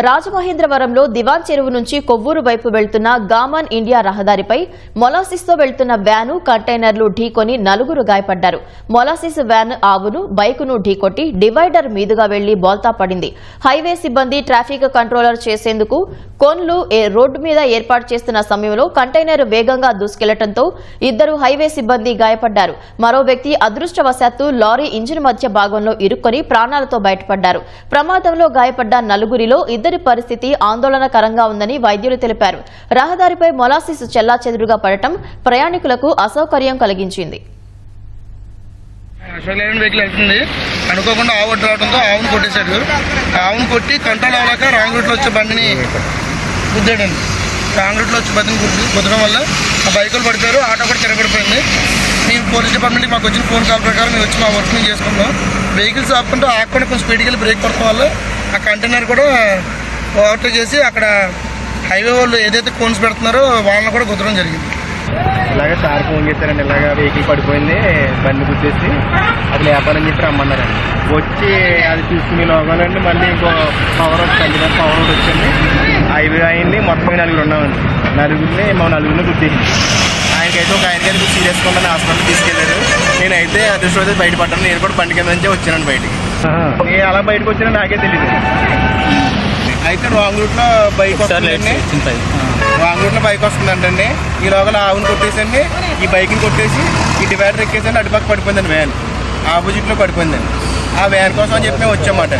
రాజమహేంద్రవరంలో దివాన్ చెరువు నుంచి కొవ్వూరు వైపు వెళ్తున్న గామన్ ఇండియా రహదారిపై మొలాసిస్తో వెళ్తున్న వ్యాను కంటైనర్లు ఢీకొని నలుగురు గాయపడ్డారు. మొలాసిస్ వ్యాన్ ఆవును బైకును ఢీకొట్టి డివైడర్ మీదుగా వెళ్ళి బోల్తా పడింది. హైవే సిబ్బంది ట్రాఫిక్ కంట్రోలర్ చేసేందుకు కోన్లు ఏ- రోడ్డు మీద ఏర్పాటు చేస్తున్న సమయంలో కంటైనర్ వేగంగా దూసుకెళ్ళడంతో ఇద్దరు హైవే సిబ్బంది గాయపడ్డారు. మరో వ్యక్తి అదృష్టవశాత్తు లారీ ఇంజిన్ మధ్య భాగంలో ఇరుక్కొని ప్రాణాలతో బయటపడ్డారు. ప్రమాదంలో గాయపడ్డ నలుగురిలో ఇద్దరి పరిస్థితి ఆందోళనకరంగా ఉందని వైద్యులు తెలిపారు. రహదారిపై మొలాసిస్ చెల్లాచెదురుగా పడటం ప్రయాణికులకు అసౌకర్యం కలిగించింది. అశోక్ వెహికల్ వెళ్తుంది. అనుకోకుండా ఆవు అడ్డు రావడంతో ఆవును కొట్టేశాడు. ఆవును కొట్టి కంట్రోల్ అవ్వలేక రాంగ్ రూట్లో వచ్చే బండిని గుద్దాడండి రాంగ్ రూట్లో వచ్చే బండిని గుద్ది గుద్దడం వల్ల ఆ బైకులు పడిపోయారు. ఆటో కూడా తిరగబడిపోయింది. మేము పోలీస్ డిపార్ట్మెంట్కి మాకు వచ్చిన ఫోన్ కాల్ ప్రకారం మేము వచ్చి మా వర్క్ మేము చేసుకున్నాం. వెహికల్స్ ఆపుకుంటూ ఆకుండా కొంచెం స్పీడ్కి వెళ్ళి బ్రేక్ కొట్టడం వల్ల ఆ కంటైనర్ కూడా ఓవర్టేక్ చేసి అక్కడ హైవే వాళ్ళు ఏదైతే కోన్స్ పెడుతున్నారో వాళ్ళని కూడా గుద్దడం జరిగింది. ఇలాగ సార్ ఫోన్ చేశారండి ఇలాగ వెహికల్ పడిపోయింది బండి గుర్తేసి అది లేపాలని చెప్పి రమ్మన్నారండి. వచ్చి అది తీసుకుని లోగాలండి మళ్ళీ ఇంకో పవర్ వచ్చింది పవర్ ఒకటి వచ్చింది. హైవే అయింది మొత్తం నలుగురు ఉన్నామండి. నలుగురిని మా నలుగురిని గుర్తింది ఆయనకైతే ఒక ఆయనకైతే కొంచెం సీరియస్గా ఉందని హాస్పిటల్ తీసుకెళ్ళారు. నేనైతే అదృష్టం బయటపడ్డాను నేను కూడా బండి కింద నుంచే వచ్చానండి బయటికి. నేను అలా బయటకు వచ్చినా నాకే తెలియదు అయితే రాంగ్ రూట్లో బైక్ వస్తుందండి. రాంగ్ రూట్లో బైక్ వస్తుందంటండి. ఈ లోపల ఆవును కొట్టేసండి ఈ బైక్ని కొట్టేసి ఈ డివైడర్ ఎక్కేసండి అటుపక్క పడిపోయిందండి వ్యాన్. ఆపోజిట్లో పడిపోయిందండి. ఆ వ్యాన్ కోసం అని చెప్పి మేము వచ్చామాట